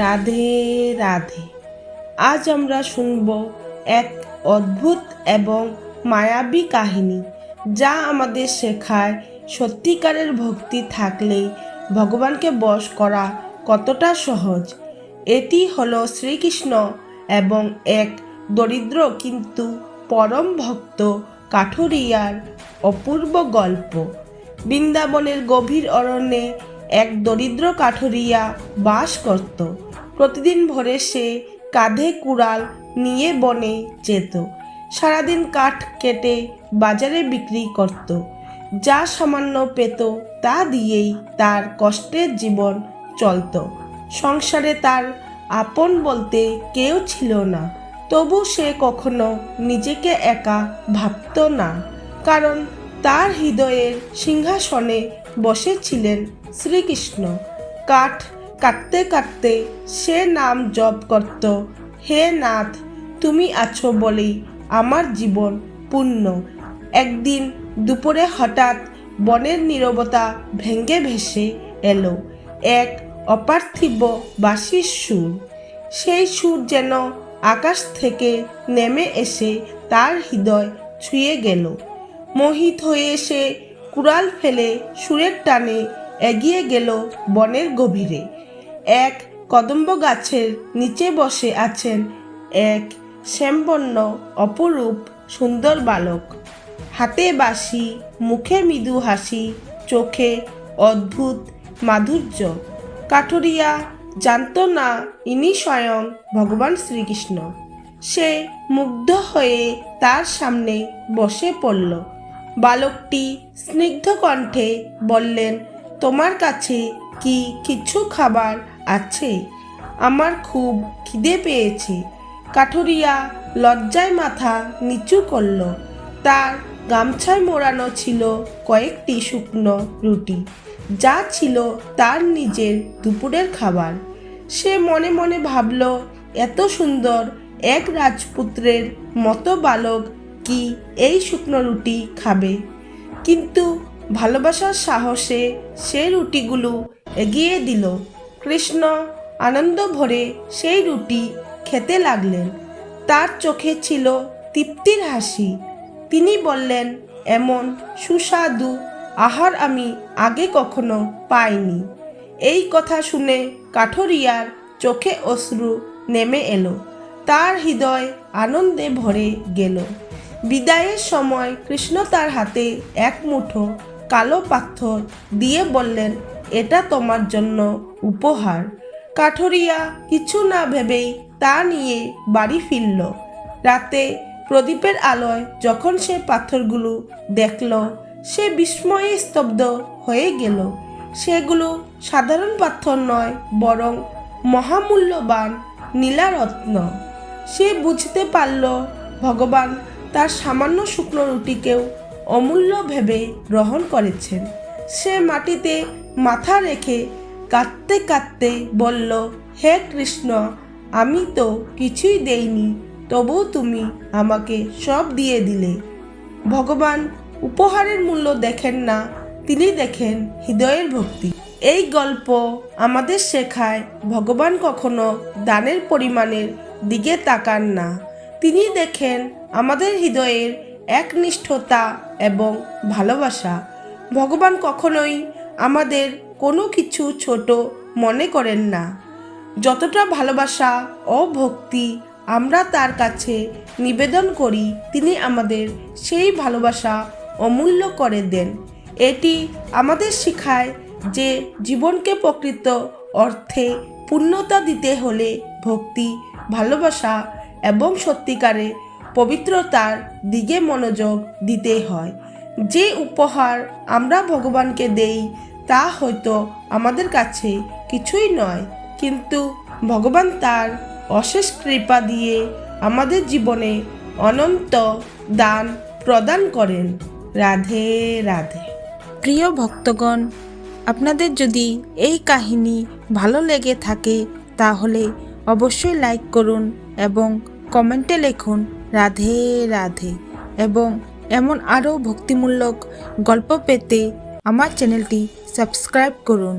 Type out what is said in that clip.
রাধে রাধে। আজ আমরা শুনব এক অদ্ভুত এবং মায়াবী কাহিনী যা আমাদের শেখায় সত্যিকারের ভক্তি থাকলে ভগবানকে বশ করা কতটা সহজ। এটি হলো শ্রীকৃষ্ণ এবং এক দরিদ্র কিন্তু পরম ভক্ত কাঠুরিয়ার অপূর্ব গল্প। বৃন্দাবনের গভীর অরণ্যে এক দরিদ্র কাঠুরিয়া বাস করত। প্রতিদিন ভোরে সে কাঁধে কুড়াল নিয়ে বনে যেত। সারাদিন কাঠ কেটে বাজারে বিক্রি করত। যা সামান্য পেত তা দিয়েই তার কষ্টের জীবন চলত। সংসারে তার আপন বলতে কেউ ছিল না। তবু সে কখনো নিজেকে একা ভাবত না। কারণ তার হৃদয়ের সিংহাসনে বসেছিলেন শ্রীকৃষ্ণ। কাঠ কাটতে কাঁদতে সে নাম জপ করত, হে নাথ, তুমি আছো বলেই আমার জীবন পূর্ণ। একদিন দুপুরে হঠাৎ বনের নীরবতা ভেঙ্গে ভেসে এলো, এক অপার্থিব বাঁশির সুর। সেই সুর যেন আকাশ থেকে নেমে এসে তার হৃদয় ছুঁয়ে গেল। মোহিত হয়ে এসে কুড়াল ফেলে সুরের টানে এগিয়ে গেল বনের গভীরে। এক কদম্ব গাছের নিচে বসে আছেন এক শ্যামবর্ণ অপরূপ সুন্দর বালক। হাতে বাঁশি, মুখে মৃদু হাসি, চোখে অদ্ভুত মাধুর্য। কাঠুরিয়া জানতো না ইনি স্বয়ং ভগবান শ্রীকৃষ্ণ। সে মুগ্ধ হয়ে তার সামনে বসে পড়ল। বালকটি স্নিগ্ধ কণ্ঠে বললেন, তোমার কাছে কি কিছু খাবার আছে। আমার খুব খিদে পেয়েছে। কাঠুরিয়া লজ্জায় মাথা নিচু করল। তার গামছায় মোড়ানো ছিল কয়েকটি শুকনো রুটি। যা ছিল তার নিজের দুপুরের খাবার। সে মনে মনে ভাবল, এত সুন্দর এক রাজপুত্রের মতো বালক কি এই শুকনো রুটি খাবে? কিন্তু ভালোবাসার সাহসে সে রুটিগুলো এগিয়ে দিল। কৃষ্ণ আনন্দ ভরে সেই রুটি খেতে লাগলেন। তার চোখে ছিল তৃপ্তির হাসি। তিনি বললেন, এমন সুস্বাদু আহার আমি আগে কখনো পাইনি। এই কথা শুনে কাঠরিয়ার চোখে অশ্রু নেমে এলো। তার হৃদয় আনন্দে ভরে গেল। বিদায়ের সময় কৃষ্ণ তার হাতে এক মুঠো কালো পাথর দিয়ে বললেন, এটা তোমার জন্য উপহার। কাঠরিয়া কিছু না ভেবেই তা নিয়ে বাড়ি ফিরল। রাতে প্রদীপের আলোয় যখন সে পাথরগুলো দেখল, সে বিস্ময়ে স্তব্ধ হয়ে গেল। সেগুলো সাধারণ পাথর নয়, বরং মহামূল্যবান নীলারত্ন। সে বুঝতে পারল, ভগবান তার সামান্য শুকনো রুটিকেও অমূল্য ভেবে গ্রহণ করেছেন। সে মাটিতে মাথা রেখে কাঁদতে কাঁদতে বলল, হে কৃষ্ণ, আমি তো কিছুই দেইনি, তবুও তুমি আমাকে সব দিয়ে দিলে। ভগবান উপহারের মূল্য দেখেন না, তিনি দেখেন হৃদয়ের ভক্তি। এই গল্প আমাদের শেখায়, ভগবান কখনো দানের পরিমাণের দিকে তাকান না। তিনি দেখেন আমাদের হৃদয়ের একনিষ্ঠতা এবং ভালোবাসা। ভগবান কখনোই আমাদের কোনো কিছু ছোট মনে করেন না। যতটা ভালোবাসা ও ভক্তি আমরা তার কাছে নিবেদন করি, তিনি আমাদের সেই ভালোবাসা অমূল্য করে দেন। এটি আমাদের শেখায় যে জীবনকে প্রকৃত অর্থে পূর্ণতা দিতে হলে ভক্তি, ভালোবাসা এবং সত্যিকারে পবিত্রতার দিকে মনোযোগ দিতে হয়। যে উপহার আমরা ভগবানকে দেই তা হয়তো আমাদের কাছে কিছুই নয়। কিন্তু ভগবান তার অশেষ কৃপা দিয়ে আমাদের জীবনে অনন্ত দান প্রদান করেন। রাধে রাধে। প্রিয় ভক্তগণ, আপনাদের যদি এই কাহিনী ভালো লেগে থাকে, তাহলে অবশ্যই লাইক করুন এবং কমেন্টে লিখুন রাধে রাধে। এবং এমন আরও ভক্তিমূলক গল্প পেতে আমার চ্যানেলটি সাবস্ক্রাইব করুন।